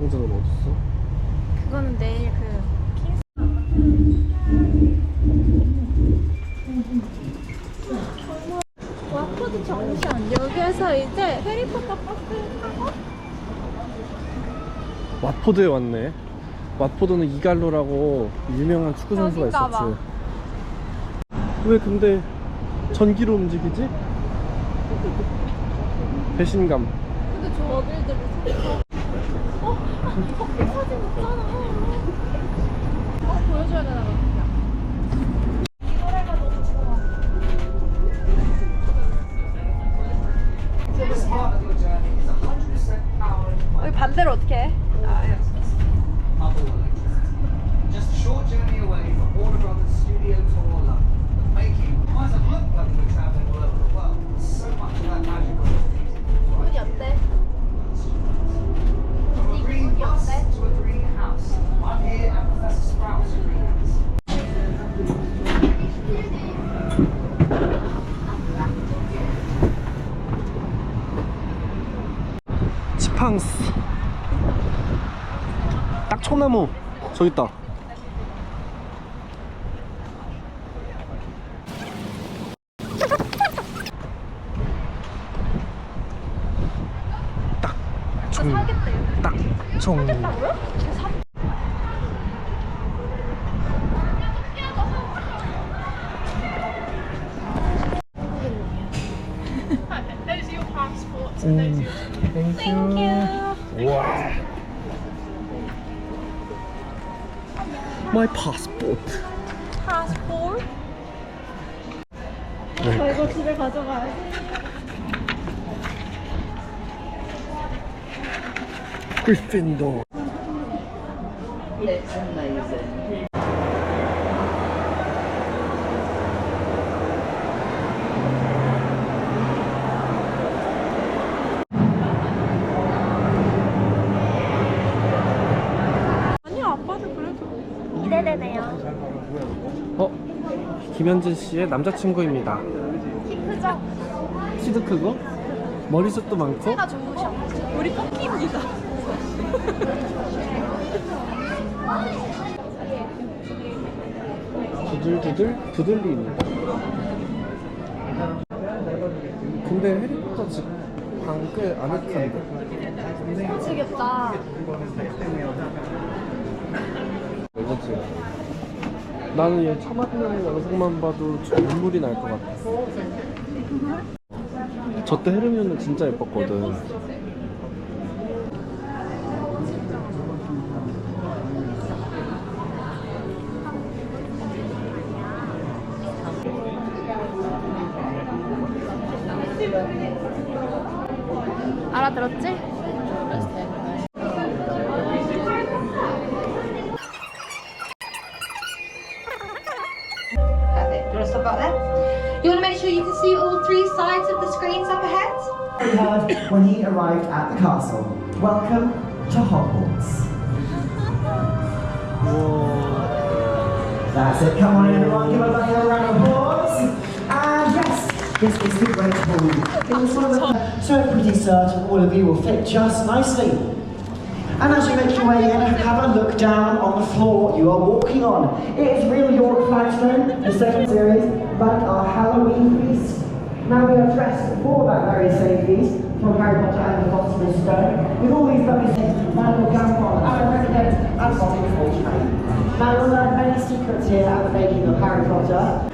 공장은 어딨어? 그거는 내일 그 킹스 와포드 정션 여기에서 이제 해리포터 버스 타고 왓포드에 왔네. 왓포드는 이갈로라고 유명한 축구 선수가 여긴가 봐. 있었지. 왜 근데 전기로 움직이지? 배신감. 근데 저 어딜들을 Thank you. 딱 초나무. 저기 있다. 딱 총. 딱 총. My passport. 파스포트 네. 저 이거 집에 가져가야지 그리핀도. 아니야 아빠도 그래도 네네네요 어? 김현진 씨의 남자친구입니다. 키 크죠? 키도 크고 머리숱도 많고. 키가 좋으셔. 우리 토끼입니다. 두들두들? 두들리입니다. 근데 해리포터 집 방꽤 아늑한데. 미치겠다. 그렇지 나는 얘 처맞는 영상만 봐도 좀 눈물이 날 것 같아 저 때 헤르미온은 진짜 예뻤거든 알아들었지? Castle. Welcome to Hogwarts. That's it. Come on, everyone. Give everybody a round of applause. And yes, yes, it's the Great Hall. It was one of the so pretty certain all of you will fit just nicely. And as you make your way in, have a look down on the floor you are walking on. It is Real York Flagstone, the second series, like our Halloween feast. Now we are dressed for that very same feast from Harry Potter and the Philosopher's Stone, with all these lovely things, Michael Gambon, Aaron Reckitt, and Bobby Fortune. Now you'll learn many secrets here at the making of Harry Potter,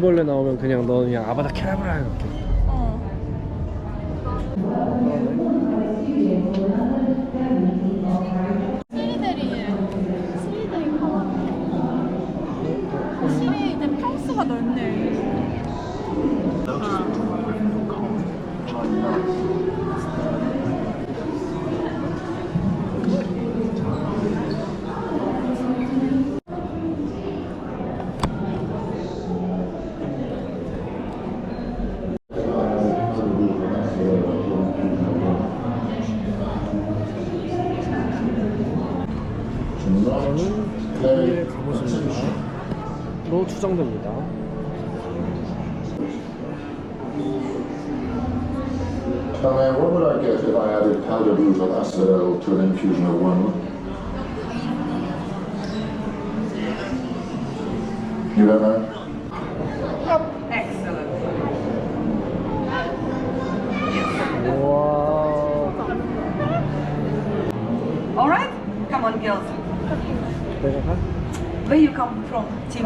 바퀴벌레 나오면 그냥 너 그냥 아바다 캐라브라 이렇게. 어. 확실히 이제 평수가 넓네 추정됩니다. Uh, what would I get if I added powdered luteal acidoil to an infusion of wormwood? You don't know? 와. All right? Come on, girls. 내가 가? Where you come from, Tim?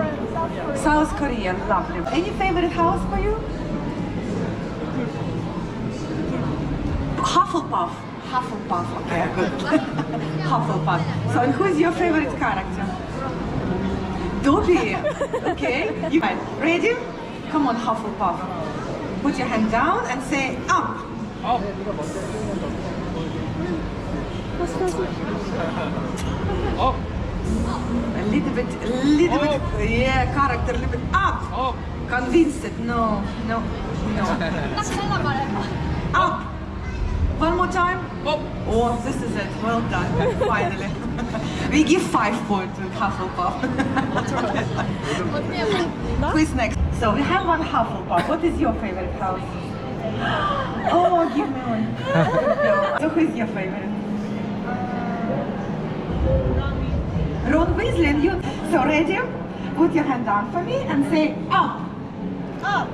South Korea. Lovely. Any favorite house for you? Hufflepuff. Hufflepuff. Okay, good. Hufflepuff. So, and who's your favorite character? Dobby. Okay. You right. ready? Come on, Hufflepuff. Put your hand down and say up a little bit, a little bit, oh. yeah, character, a little bit up. Oh. Convinced that no, no, no. up. One more time. Oh, Oh, this is it. Well done. Finally. we give five points to Hufflepuff. Who's next? So we have one Hufflepuff. What is your favorite house? oh, give me one. so who is your favorite? Ron Weasley and you. So ready? Put your hand down for me and say up. Up.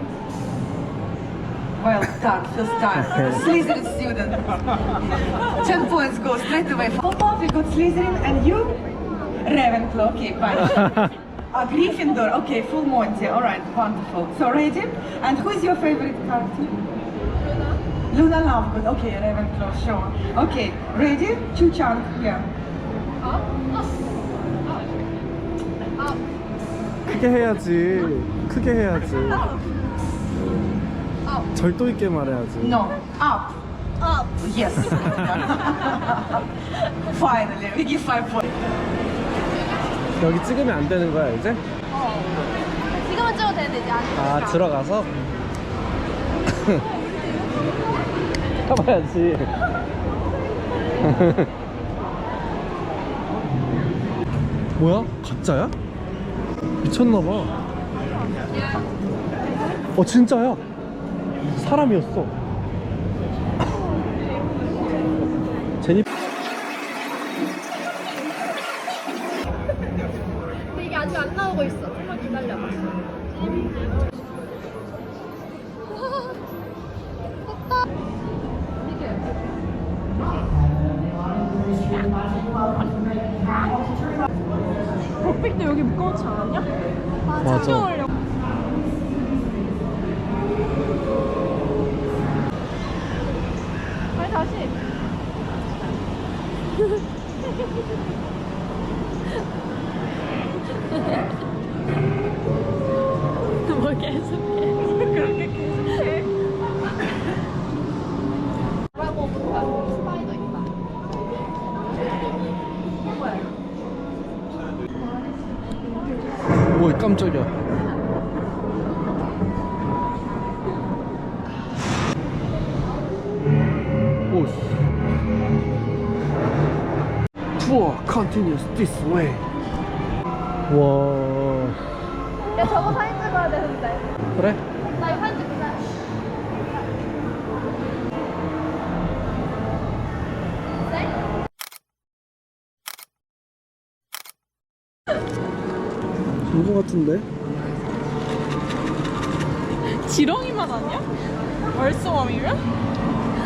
Well done, first time. Slytherin student. Ten points go straight away. Hufflepuff, we got Slytherin and you? Ravenclaw, okay, fine. Uh, Gryffindor, okay, full Monty, alright, wonderful. So ready? And who is your favorite character? Luna Luna Lovegood, okay, Ravenclaw, sure. Okay, ready? Chu Chang, yeah. Up. 크게 해야지. 크게 해야지. 절도 있게 말해야지. No, up. Up. Yes. Finally, we give five points. 여기 찍으면 안 되는 거야 이제? 어. 지금은 찍어도 되는데 이제 안 돼. 아 들어가서 가봐야지. 뭐야? 가짜야? 미쳤나봐. 어 진짜야? 사람이었어. 제니 근데 이게 아직 안 나오고 있어. 조금만 기다려봐. 됐다. 이게. 빅도 여기 묶어놓지 않았냐? 맞아. 아 그래? 나 이거. 네? 본거 같은데? 지렁이만 아니야? 월성왕이면?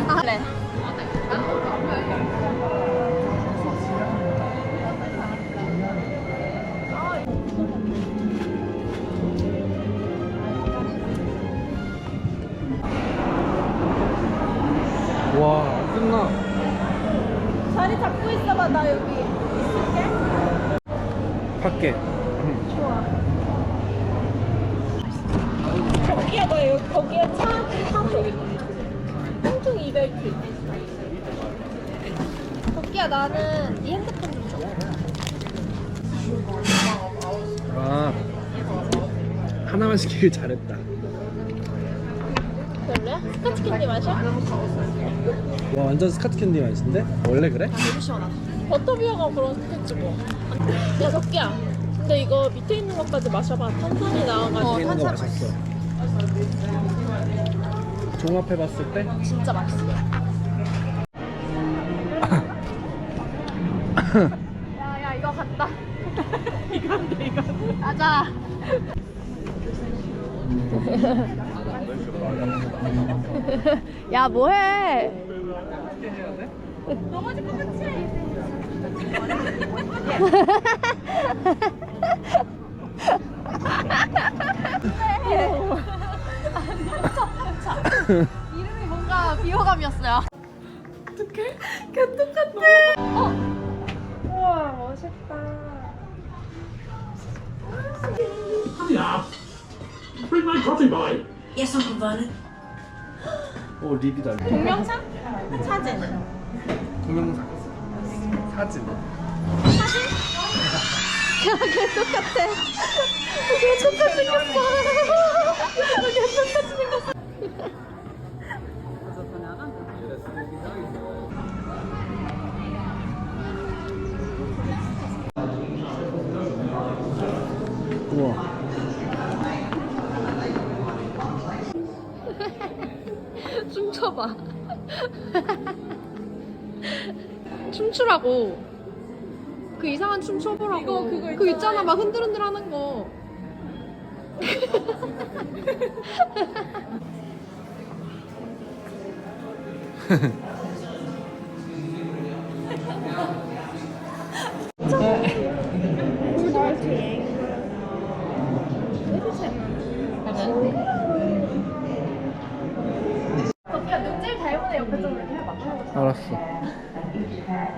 아, 그래. 있어봐 나 여기 있을게 밖에. 거기에 너 여기 거기에 차 통통 이벨트 도끼야 나는 네 핸드폰 좀 줘. 아 하나만 시키길 잘했다. 별로야? 스카치 캔디 마셔? 와 완전 스카트 캔디 맛인데? 원래 그래? 너무 시원하다 버터비어가 그런 스케치 뭐. 야 덕기야 근데 이거 밑에 있는 것까지 마셔봐. 탄산이 나와가지고. 어, 있는 거 탄산 마셨어. 종합해봤을 때 진짜 맛있어. 야 야 이거 간다. 한다 이거. 가자. 야 뭐해? 이름이 뭔가 비호감이었어요. 어떡해? 걔 똑같아. 어? 우와 멋있다. 오 립이다. 동영상? 사진. 동영상. 사진. 걔 똑같아. 걔 똑같이 생겼어. 걔 똑같이 생겼어. 춤춰봐. 춤추라고. 그 이상한 춤 춰보라고. 이거 그거 있잖아. 그 있잖아 막 흔들흔들 하는 거. 야 눈질 닮은 애 옆에 좀 이렇게 해봐. 알았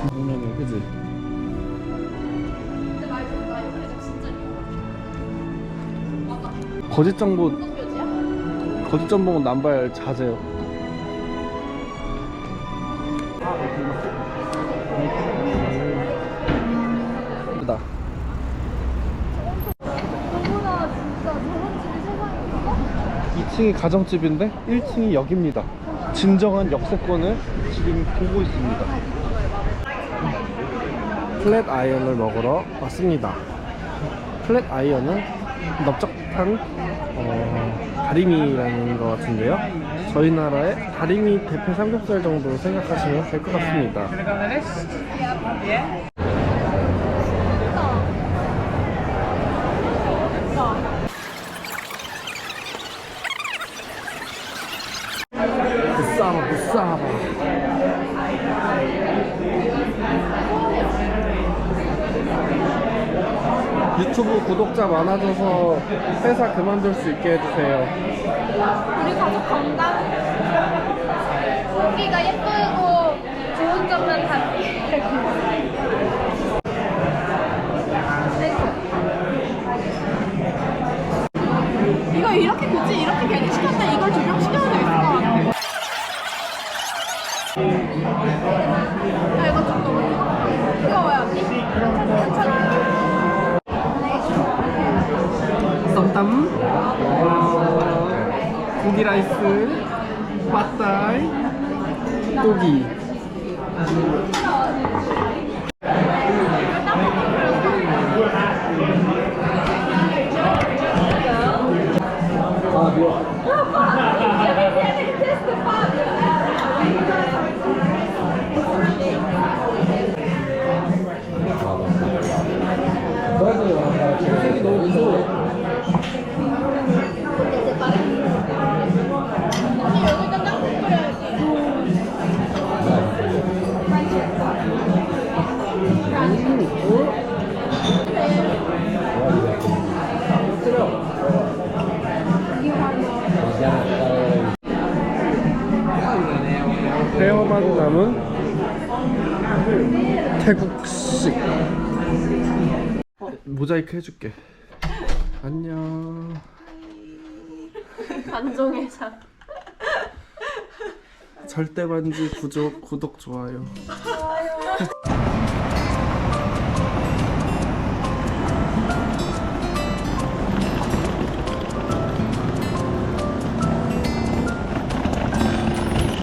중국면이 그지? 근데 말 진짜 거짓 정보? 거짓 정보는 남발 자제요. 예쁘다. 너무나 진짜 저런 집이 세상에 있어? 2층이 가정집인데 1층이 역입니다. 진정한 역세권을 지금 보고 있습니다. 플랫 아이언을 먹으러 왔습니다. 플랫 아이언은 넓적한 어, 다리미라는 것 같은데요. 저희 나라의 다리미 대패 삼겹살 정도 생각하시면 될 것 같습니다. 유튜브 구독자 많아져서 회사 그만둘 수 있게 해주세요 우리 가족 건강. 고기가 예쁘고 좋은 점만 다. 이거 이렇게 굳이 이렇게 괜히 시켰는데 이걸 조명 시켜도 되겠을 것 같아. 야, 이거 좀 너무 뜨거워요, 언니? 괜찮아. 썸땀 고기 라이스 맛달 고기 헤어만 남은 태국식 모자이크 해줄게 안녕 반종의상 절대 반지 구독, 구독 좋아요. 좋아요.